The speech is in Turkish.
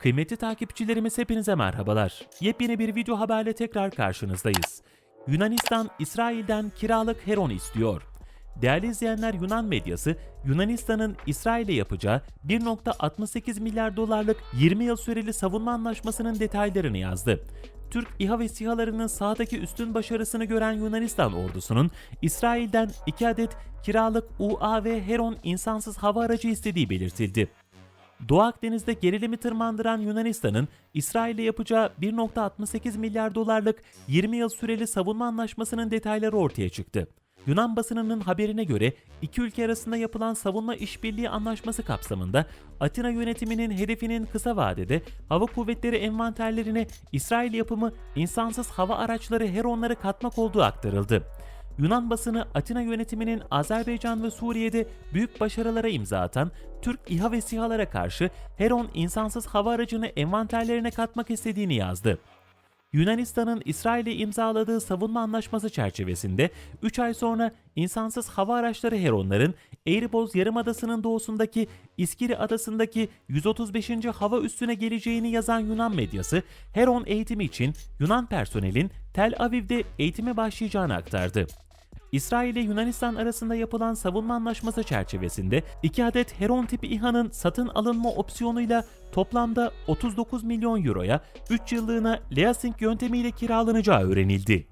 Kıymetli takipçilerimiz hepinize merhabalar. Yepyeni bir video haberle tekrar karşınızdayız. Yunanistan, İsrail'den kiralık Heron istiyor. Değerli izleyenler Yunan medyası, Yunanistan'ın İsrail'e yapacağı 1.68 milyar dolarlık 20 yıl süreli savunma anlaşmasının detaylarını yazdı. Türk İHA ve SİHA'larının sahadaki üstün başarısını gören Yunanistan ordusunun İsrail'den 2 adet kiralık UAV Heron insansız hava aracı istediği belirtildi. Doğu Akdeniz'de gerilimi tırmandıran Yunanistan'ın İsrail'e yapacağı 1.68 milyar dolarlık 20 yıl süreli savunma anlaşmasının detayları ortaya çıktı. Yunan basınının haberine göre iki ülke arasında yapılan savunma işbirliği anlaşması kapsamında Atina yönetiminin hedefinin kısa vadede hava kuvvetleri envanterlerine İsrail yapımı insansız hava araçları Heronları katmak olduğu aktarıldı. Yunan basını Atina yönetiminin Azerbaycan ve Suriye'de büyük başarılara imza atan Türk İHA ve SİHA'lara karşı Heron insansız hava aracını envanterlerine katmak istediğini yazdı. Yunanistan'ın İsrail'e imzaladığı savunma anlaşması çerçevesinde 3 ay sonra insansız hava araçları Heronların Eğriboz Yarımadası'nın doğusundaki İskiri Adası'ndaki 135. hava üssüne geleceğini yazan Yunan medyası, Heron eğitimi için Yunan personelin Tel Aviv'de eğitime başlayacağını aktardı. İsrail ile Yunanistan arasında yapılan savunma anlaşması çerçevesinde 2 adet Heron tipi İHA'nın satın alınma opsiyonuyla toplamda 39 milyon euroya 3 yıllığına leasing yöntemiyle kiralanacağı öğrenildi.